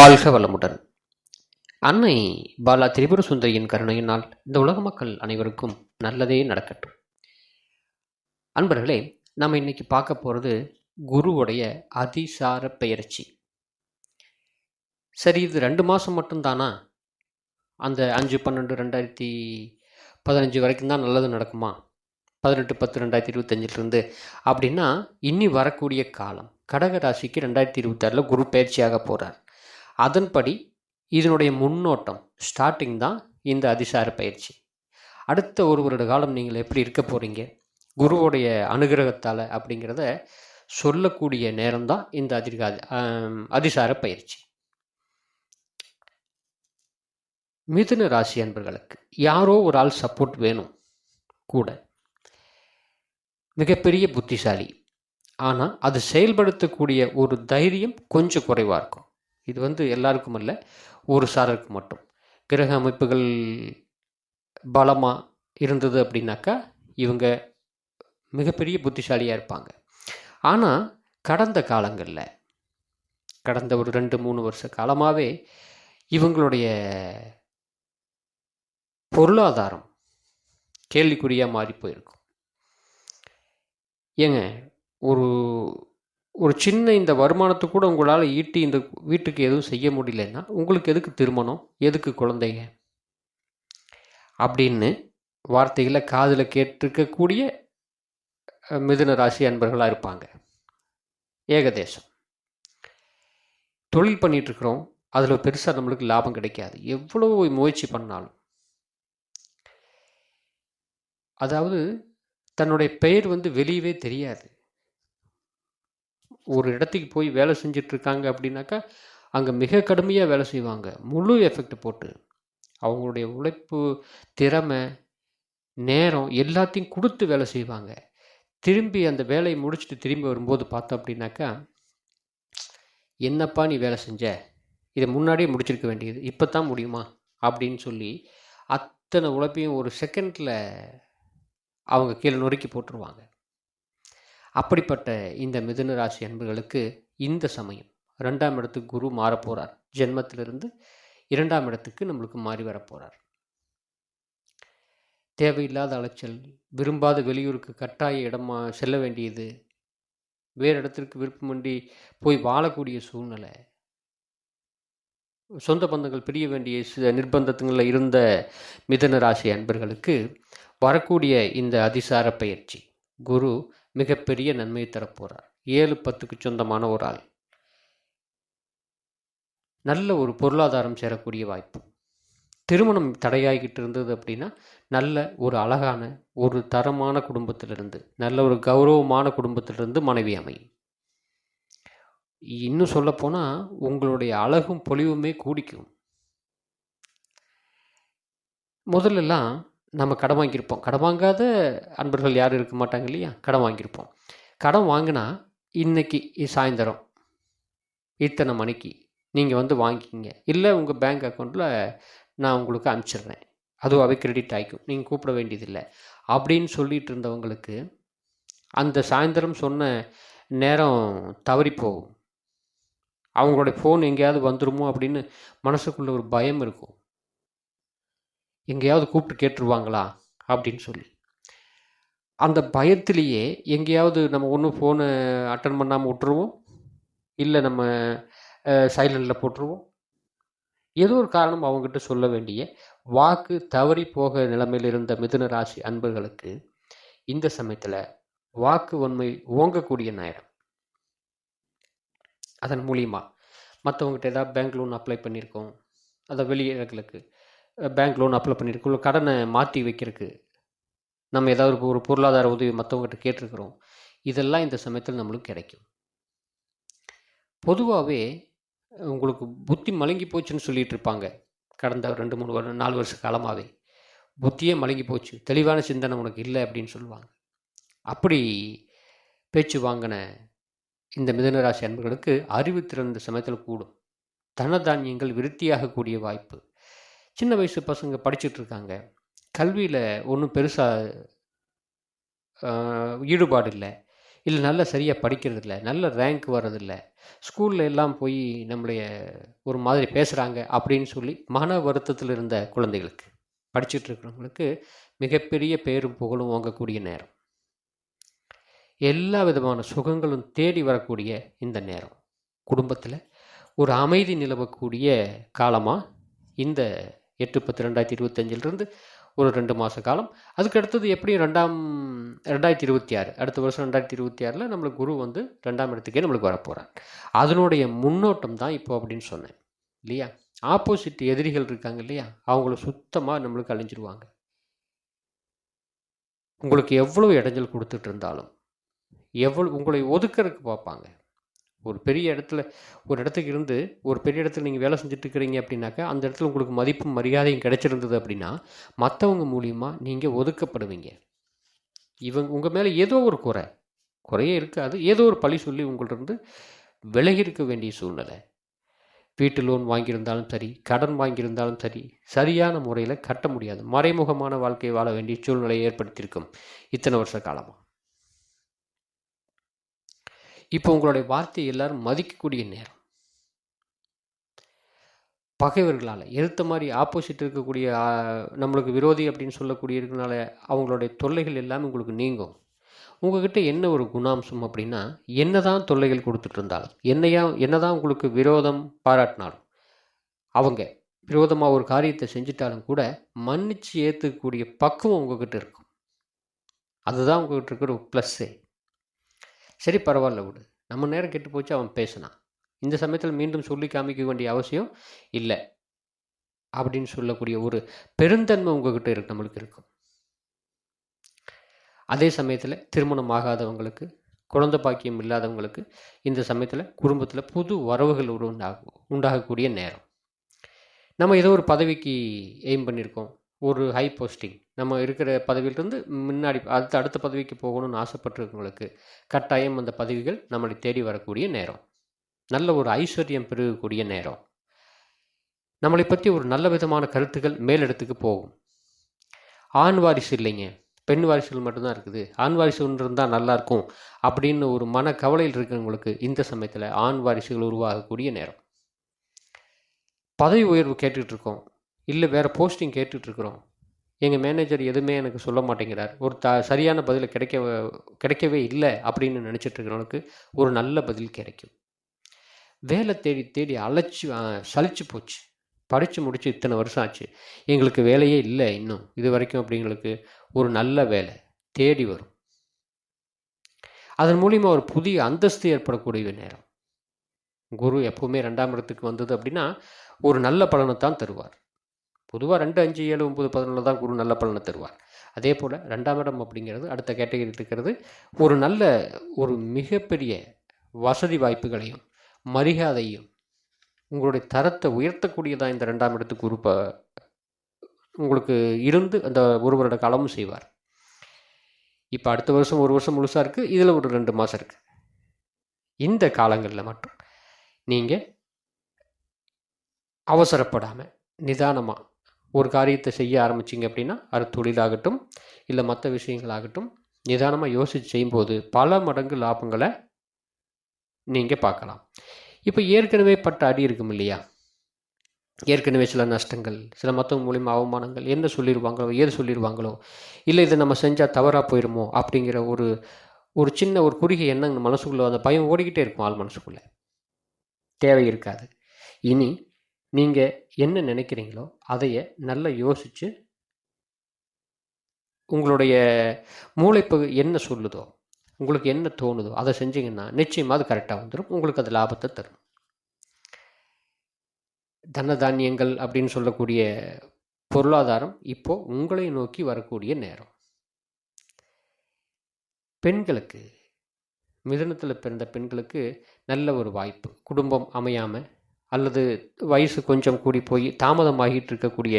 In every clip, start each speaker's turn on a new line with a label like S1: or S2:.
S1: வாழ்க வளமுடன். அன்னை பாலா திரிபுர சுந்தரியின் கருணையினால் இந்த உலக மக்கள் அனைவருக்கும் நல்லதே நடக்கட்டும். அன்பர்களே நம்ம இன்னைக்கு பார்க்க போகிறது குருவுடைய அதிசார பெயர்ச்சி. சரி இது ரெண்டு மாதம் மட்டும்தானா? அந்த அஞ்சு பன்னெண்டு ரெண்டாயிரத்தி பதினஞ்சு வரைக்கும் தான் நல்லது நடக்குமா? பதினெட்டு பத்து ரெண்டாயிரத்தி இருபத்தஞ்சிலிருந்து அப்படின்னா இனி வரக்கூடிய காலம் கடக ராசிக்கு ரெண்டாயிரத்தி இருபத்தாறில் குரு பயிற்சியாக போகிறார் அதன்படி இதனுடைய முன்னோட்டம் ஸ்டார்டிங் தான் இந்த அதிசார பயிற்சி. அடுத்த ஒரு வருட காலம் நீங்கள் எப்படி இருக்க போகிறீங்க குருவுடைய அனுகிரகத்தால் அப்படிங்கிறத சொல்லக்கூடிய நேரம்தான் இந்த அதிர்கா அதிசார பயிற்சி. மிதுன ராசி அன்பர்களுக்கு யாரோ ஒரு ஆள் சப்போர்ட் வேணும் கூட. மிகப்பெரிய புத்திசாலி. ஆனால் அது செயல்படுத்தக்கூடிய ஒரு தைரியம் கொஞ்சம் குறைவாக இருக்கும். இது வந்து எல்லாருக்கும் இல்லை ஒரு சாரருக்கு மட்டும். கிரக அமைப்புகள் பலமாக இருந்தது அப்படின்னாக்கா இவங்க மிகப்பெரிய புத்திசாலியாக இருப்பாங்க. ஆனால் கடந்த காலங்களில் கடந்த ஒரு ரெண்டு மூணு வருஷ காலமாகவே இவங்களுடைய பொருளாதாரம் கேள்விக்குறியாக மாறி போயிருக்கும். ஏங்க ஒரு ஒரு சின்ன இந்த வருமானத்தை கூட உங்களால் ஈட்டி இந்த வீட்டுக்கு எதுவும் செய்ய முடியலன்னா உங்களுக்கு எதுக்கு திருமணம்? எதுக்கு குழந்தைங்க? அப்படின்னு வார்த்தைகளை காதில் கேட்டிருக்கக்கூடிய மிதுன ராசி அன்பர்களாக இருப்பாங்க. ஏகதேசம். தொழில் பண்ணிகிட்ருக்குறோம் அதில் பெருசாக நம்மளுக்கு லாபம் கிடைக்காது. எவ்வளோ முயற்சி பண்ணாலும். அதாவது தன்னுடைய பெயர் வந்து வெளியவே தெரியாது. ஒரு இடத்துக்கு போய் வேலை செஞ்சுட்டு இருக்காங்க அப்படின்னாக்கா அங்கே மிக கடுமையாக வேலை செய்வாங்க. முழு எஃபெக்ட் போட்டு. அவங்களுடைய உழைப்பு திறமை நேரம் எல்லாத்தையும் கொடுத்து வேலை செய்வாங்க. திரும்பி அந்த வேலையை முடிச்சுட்டு திரும்பி வரும்போது பார்த்தோம் அப்படின்னாக்கா என்னப்பா நீ வேலை செஞ்ச? இதை முன்னாடியே முடிச்சிருக்க வேண்டியது. இப்போ தான் முடியுமா? அப்படின்னு சொல்லி அத்தனை உழைப்பையும் ஒரு செகண்டில் அவங்க கீழே நொறுக்கி போட்டுருவாங்க. அப்படிப்பட்ட இந்த மிதுன ராசி அன்புகளுக்கு இந்த சமயம் ரெண்டாம் இடத்துக்கு குரு மாறப்போகிறார் ஜென்மத்திலிருந்து இரண்டாம் இடத்துக்கு நம்மளுக்கு மாறி வரப்போகிறார் தேவையில்லாத அலைச்சல் விரும்பாத வெளியூருக்கு கட்டாய இடமா செல்ல வேண்டியது வேறு இடத்திற்கு விருப்பமின்றி போய் வாழக்கூடிய சூழ்நிலை சொந்த பந்தங்கள் பிரிய வேண்டிய சில நிர்பந்தத்துங்களில் இருந்த மிதன ராசி அன்பர்களுக்கு வரக்கூடிய இந்த அதிசார பயிற்சி. குரு மிகப்பெரிய நன்மையை தரப்போகிறார் ஏழு பத்துக்கு சொந்தமான ஒரு ஆள். நல்ல ஒரு பொருளாதாரம் சேரக்கூடிய வாய்ப்பு. திருமணம் தடையாகிட்டு இருந்தது அப்படின்னா நல்ல ஒரு அழகான ஒரு தரமான குடும்பத்திலிருந்து நல்ல ஒரு கௌரவமான குடும்பத்திலிருந்து மனைவி அமையும். இன்னும் சொல்லப்போனால் உங்களுடைய அழகும் பொலிவுமே கூடிக்கும். முதல்லலாம் நம்ம கடன் வாங்கியிருப்போம். கடன் வாங்காத அன்பர்கள் யாரும் இருக்க மாட்டாங்க இல்லையா? கடன் வாங்கியிருப்போம். கடன் வாங்கினா இன்னைக்கு சாயந்தரம். இத்தனை மணிக்கு நீங்கள் வந்து வாங்கிக்கிங்க. இல்லை உங்கள் பேங்க் அக்கௌண்ட்டில் நான் உங்களுக்கு அனுப்பிச்சிடுறேன் அதுவாகவே கிரெடிட் ஆகிக்கும் நீங்கள் கூப்பிட வேண்டியதில்லை. அப்படின்னு சொல்லிட்டு இருந்தவங்களுக்கு அந்த சாயந்தரம் சொன்ன நேரம் தவறி போகும். அவங்களுடைய ஃபோன் எங்கேயாவது வந்துடுமோ அப்படின்னு மனசுக்குள்ள ஒரு பயம் இருக்கும். எங்கேயாவது கூப்பிட்டு கேட்டுருவாங்களா? அப்படின்னு சொல்லி. அந்த பயத்திலேயே எங்கேயாவது நம்ம ஒன்று ஃபோனை அட்டன் பண்ணாமல் விட்டுருவோம். இல்லை நம்ம சைலண்டில் போட்டுருவோம். ஏதோ ஒரு காரணம் அவங்ககிட்ட சொல்ல வேண்டிய வாக்கு தவறி போக நிலைமையில் இருந்த மிதுன ராசி அன்பர்களுக்கு இந்த சமயத்தில் வாக்கு உண்மை ஓங்கக்கூடிய நேரம். அதன் மூலியமாக மற்றவங்ககிட்ட ஏதாவது பேங்க் லோன் அப்ளை பண்ணியிருக்கோம். அதை வெளியிடங்களுக்கு பேங்க் லோன் அப்ளை பண்ணியிருக்கோம் இல்லை கடனை மாற்றி வைக்கிறதுக்கு நம்ம ஏதாவது ஒரு ஒரு பொருளாதார உதவி மற்றவங்ககிட்ட கேட்டிருக்கிறோம். இதெல்லாம் இந்த சமயத்தில் நம்மளுக்கு கிடைக்கும். பொதுவாகவே உங்களுக்கு புத்தி மலங்கி போச்சுன்னு சொல்லிட்டு இருப்பாங்க. கடந்த ரெண்டு மூணு வருடம் நாலு வருஷ காலமாகவே புத்தியே மலங்கி போச்சு. தெளிவான சிந்தனை உனக்கு இல்லை அப்படின்னு சொல்லுவாங்க. அப்படி பேச்சு வாங்கின இந்த மிதனராசி அன்பர்களுக்கு அறிவு திறந்த சமயத்தில் கூடும். தனதானியங்கள் விருத்தியாகக்கூடிய வாய்ப்பு. சின்ன வயசு பசங்க படிச்சுட்டு இருக்காங்க. கல்வியில் ஒன்றும் பெருசாக ஈடுபாடு இல்லை இல்லை நல்லா சரியாக படிக்கிறதில்ல நல்ல ரேங்க் வர்றதில்ல. ஸ்கூலில் எல்லாம் போய் நம்மளைய ஒரு மாதிரி பேசுகிறாங்க அப்படின்னு சொல்லி மன வருத்தத்தில் இருந்த குழந்தைகளுக்கு படிச்சுட்டு இருக்கிறவங்களுக்கு மிகப்பெரிய பேரும் புகழும் வாங்கக்கூடிய நேரம். எல்லா விதமான சுகங்களும் தேடி வரக்கூடிய இந்த நேரம். குடும்பத்தில் ஒரு அமைதி நிலவக்கூடிய காலமாக இந்த எட்டு பத்து ரெண்டாயிரத்தி இருபத்தஞ்சிலிருந்து ஒரு ரெண்டு மாத காலம். அதுக்கு அடுத்தது எப்படியும் ரெண்டாம் ரெண்டாயிரத்தி இருபத்தி ஆறு அடுத்த வருஷம் ரெண்டாயிரத்தி இருபத்தி ஆறில் நம்மளுக்கு குரு வந்து ரெண்டாம் இடத்துக்கே நம்மளுக்கு வரப்போகிறார் அதனுடைய முன்னோட்டம் தான் இப்போ அப்படின்னு சொன்னேன் இல்லையா? ஆப்போசிட் எதிரிகள் இருக்காங்க இல்லையா? அவங்கள சுத்தமாக நம்மளுக்கு அழிஞ்சிருவாங்க. உங்களுக்கு எவ்வளோ இடைஞ்சல் கொடுத்துட்டு இருந்தாலும் எவ்வளோ உங்களை ஒதுக்கிறதுக்கு பார்ப்பாங்க. ஒரு பெரிய இடத்துல ஒரு இடத்துக்கு இருந்து ஒரு பெரிய இடத்துல நீங்கள் வேலை செஞ்சுட்டு இருக்கிறீங்க அப்படின்னாக்கா அந்த இடத்துல உங்களுக்கு மதிப்பும் மரியாதையும் கிடைச்சிருந்தது அப்படின்னா மற்றவங்க மூலியமாக நீங்கள் ஒதுக்கப்படுவீங்க. இவங்க உங்கள் மேலே ஏதோ ஒரு குறை குறையே இருக்காது. ஏதோ ஒரு பழி சொல்லி உங்கள்கிட்ட விலகி இருக்க வேண்டிய சூழ்நிலை. வீட்டு லோன் வாங்கியிருந்தாலும் சரி கடன் வாங்கியிருந்தாலும் சரி சரியான முறையில் கட்ட முடியாது. மறைமுகமான வாழ்க்கையை வாழ வேண்டிய சூழ்நிலையை ஏற்படுத்தியிருக்கும். இத்தனை வருஷ காலமாக இப்போ உங்களுடைய வார்த்தையை எல்லாரும் மதிக்கக்கூடிய நேரம். பகைவர்களால் எதிர்த்த மாதிரி ஆப்போசிட் இருக்கக்கூடிய நம்மளுக்கு விரோதி அப்படின்னு சொல்லக்கூடிய அவங்களுடைய தொல்லைகள் எல்லாமே உங்களுக்கு நீங்கும். உங்ககிட்ட என்ன ஒரு குணாம்சம் அப்படின்னா என்னதான் தொல்லைகள் கொடுத்துட்டு இருந்தாலும் என்னையா என்னதான் உங்களுக்கு விரோதம் பாராட்டினாலும் அவங்க விரோதமாக ஒரு காரியத்தை செஞ்சிட்டாலும் கூட மன்னிச்சு ஏற்றுக்கக்கூடிய பக்குவம் உங்ககிட்ட இருக்கும். அதுதான் உங்ககிட்ட இருக்கிற ஒரு ப்ளஸ்ஸே சரி பரவாயில்ல விடு. நம்ம நேரம் கெட்டு போச்சு அவன் பேசினான். இந்த சமயத்தில் மீண்டும் சொல்லி காமிக்க வேண்டிய அவசியம் இல்லை அப்படின்னு சொல்லக்கூடிய ஒரு பெருந்தன்மை உங்ககிட்ட இருக்கு நம்மளுக்கு இருக்கும். அதே சமயத்தில் திருமணம் ஆகாதவங்களுக்கு குழந்த பாக்கியம் இல்லாதவங்களுக்கு இந்த சமயத்தில் குடும்பத்தில் புது வரவுகள் ஒரு உண்டாகும் உண்டாகக்கூடிய நேரம். நம்ம ஏதோ ஒரு பதவிக்கு எய்ம் பண்ணியிருக்கோம் ஒரு ஹை போஸ்டிங் நம்ம இருக்கிற பதவியிலிருந்து முன்னாடி அடுத்த அடுத்த பதவிக்கு போகணும்னு ஆசைப்பட்டிருக்கவங்களுக்கு கட்டாயம் அந்த பதவிகள் நம்மளை தேடி வரக்கூடிய நேரம். நல்ல ஒரு ஐஸ்வர்யம் பெருகக்கூடிய நேரம். நம்மளை பற்றி ஒரு நல்ல விதமான கருத்துக்கள் மேலிடத்துக்கு போகும். ஆண் வாரிசு இல்லைங்க. பெண் வாரிசுகள் மட்டும்தான் இருக்குது. ஆண் வாரிசு ஒன்று இருந்தால் நல்லாயிருக்கும் அப்படின்னு ஒரு மன கவலையில் இருக்கிறவங்களுக்கு இந்த சமயத்தில் ஆண் வாரிசுகள் உருவாகக்கூடிய நேரம். பதவி உயர்வு கேட்டுட்டு இருக்கோம். இல்லை வேறு போஸ்டிங் கேட்டுட்ருக்குறோம் எங்கள் மேனேஜர் எதுவுமே எனக்கு சொல்ல மாட்டேங்கிறார். ஒரு த சரியான பதில் கிடைக்க கிடைக்கவே இல்லை அப்படின்னு நினச்சிட்ருக்கிறவனுக்கு ஒரு நல்ல பதில் கிடைக்கும். வேலை தேடி தேடி அழைச்சி சலிச்சு போச்சு. படித்து முடித்து இத்தனை வருஷம் ஆச்சு. எங்களுக்கு வேலையே இல்லை இன்னும். இது வரைக்கும் அப்படிங்களுக்கு ஒரு நல்ல வேலை தேடி வரும். அதன் மூலிமா ஒரு புதிய அந்தஸ்து ஏற்படக்கூடிய நேரம். குரு எப்பவுமே ரெண்டாம் இடத்துக்கு வந்தது அப்படின்னா ஒரு நல்ல பலனை தான் தருவார். பொதுவாக ரெண்டு அஞ்சு ஏழு ஒம்பது பதினொன்று தான் குரு நல்ல பலனை தருவார். அதே போல் ரெண்டாம் இடம் அப்படிங்கிறது அடுத்த கேட்டகரியில் இருக்கிறது. ஒரு நல்ல ஒரு மிகப்பெரிய வசதி வாய்ப்புகளையும் மரியாதையும் உங்களுடைய தரத்தை உயர்த்தக்கூடியதாக இந்த ரெண்டாம் இடத்துக்கு குரு உங்களுக்கு இருந்து அந்த ஒரு வருட காலமும் செய்வார். இப்போ அடுத்த வருஷம் ஒரு வருஷம் முழுசாக இருக்குது இதில் ஒரு ரெண்டு மாதம் இருக்குது இந்த காலங்களில் மட்டும் நீங்கள் அவசரப்படாமல் நிதானமாக ஒரு காரியத்தை செய்ய ஆரம்பிச்சிங்க அப்படின்னா அது தொழிலாகட்டும் இல்லை மற்ற விஷயங்களாகட்டும் நிதானமாக யோசித்து செய்யும்போது பல மடங்கு லாபங்களை நீங்கள் பார்க்கலாம். இப்போ ஏற்கனவே பட்ட அடி இருக்கும் இல்லையா? ஏற்கனவே சில நஷ்டங்கள் சில மற்றவங்க மூலியமாக அவமானங்கள் என்ன சொல்லிடுவாங்களோ ஏது சொல்லிடுவாங்களோ இல்லை இதை நம்ம செஞ்சால் தவறாக போயிடுமோ அப்படிங்கிற ஒரு ஒரு சின்ன ஒரு குறுகிய எண்ணம் மனசுக்குள்ளே அந்த பயம் ஓடிக்கிட்டே இருக்கும் ஆள் மனசுக்குள்ளே. தேவை இருக்காது. இனி நீங்கள் என்ன நினைக்கிறீங்களோ அதைய நல்லா யோசித்து உங்களுடைய மூளைப்பகு என்ன சொல்லுதோ உங்களுக்கு என்ன தோணுதோ அதை செஞ்சீங்கன்னா நிச்சயமாக அது கரெக்டாக வந்துடும் உங்களுக்கு அது லாபத்தை தரும். தன தானியங்கள் அப்படின்னு சொல்லக்கூடிய பொருளாதாரம் இப்போ உங்களை நோக்கி வரக்கூடிய நேரம். பெண்களுக்கு மிதனத்தில் பிறந்த பெண்களுக்கு நல்ல ஒரு வாய்ப்பு. குடும்பம் அமையாமல் அல்லது வயசு கொஞ்சம் கூடி போய் தாமதமாகிட்டு இருக்கக்கூடிய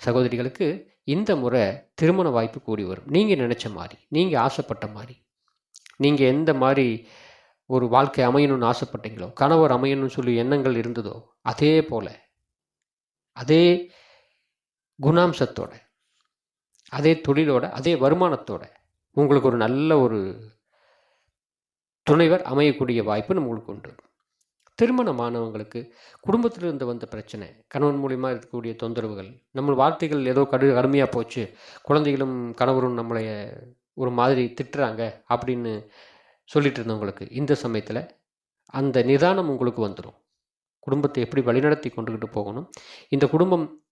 S1: சகோதரிகளுக்கு இந்த முறை திருமண வாய்ப்பு கூடி வரும். நீங்கள் நினச்ச மாதிரி நீங்கள் ஆசைப்பட்ட மாதிரி நீங்கள் எந்த மாதிரி ஒரு வாழ்க்கை அமையணும்னு ஆசைப்பட்டீங்களோ கணவர் அமையணும்னு சொல்லி எண்ணங்கள் இருந்ததோ அதே போல் அதே குணாம்சத்தோட அதே தொழிலோட அதே வருமானத்தோட உங்களுக்கு ஒரு நல்ல ஒரு துணைவர் அமையக்கூடிய வாய்ப்பு நம்மளுக்கு உண்டு. திருமணமானவங்களுக்கு குடும்பத்தில் இருந்து வந்த பிரச்சனை கணவன் மூலிமா இருக்கக்கூடிய தொந்தரவுகள் நம்ம வார்த்தைகள் ஏதோ கடு கடுமையாக போச்சு குழந்தைகளும் கணவரும் நம்மளை ஒரு மாதிரி திட்டுறாங்க அப்படின்னு சொல்லிட்டு இருந்தவங்களுக்கு இந்த சமயத்தில் அந்த நிதானம் உங்களுக்கு வந்துடும் குடும்பத்தை எப்படி வழிநடத்தி கொண்டுக்கிட்டு போகணும்? இந்த குடும்பம்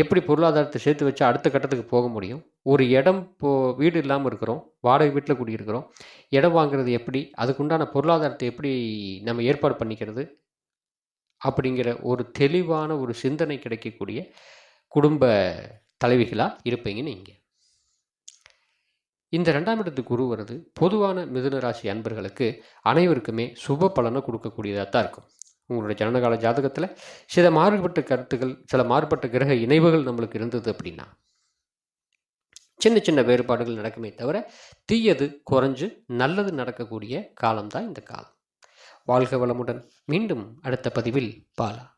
S1: எப்படி பொருளாதாரத்தை சேர்த்து வச்சு அடுத்த கட்டத்துக்கு போக முடியும்? ஒரு இடம் இப்போ வீடு இல்லாமல் இருக்கிறோம் வாடகை வீட்டில் குடியிருக்கிறோம் இடம் வாங்குறது எப்படி? அதுக்குண்டான பொருளாதாரத்தை எப்படி நம்ம ஏற்பாடு பண்ணிக்கிறது? அப்படிங்கிற ஒரு தெளிவான ஒரு சிந்தனை கிடைக்கக்கூடிய குடும்ப தலைவிகளாக இருப்பீங்க நீங்கள் இந்த ரெண்டாம் இடத்து குரு வருது பொதுவான மிதுன ராசி அன்பர்களுக்கு அனைவருக்குமே சுப பலனை கொடுக்கக்கூடியதாக தான் இருக்கும். உங்களுடைய ஜனனகால ஜாதகத்தில் சில மாறுபட்ட கருத்துக்கள் சில மாறுபட்ட கிரக இணைவுகள் நம்மளுக்கு இருந்தது அப்படின்னா சின்ன சின்ன வேறுபாடுகள் நடக்குமே தவிர தீயது குறைஞ்சு நல்லது நடக்கக்கூடிய காலம்தான் இந்த காலம். வாழ்க வளமுடன். மீண்டும் அடுத்த பதிவில் பாலா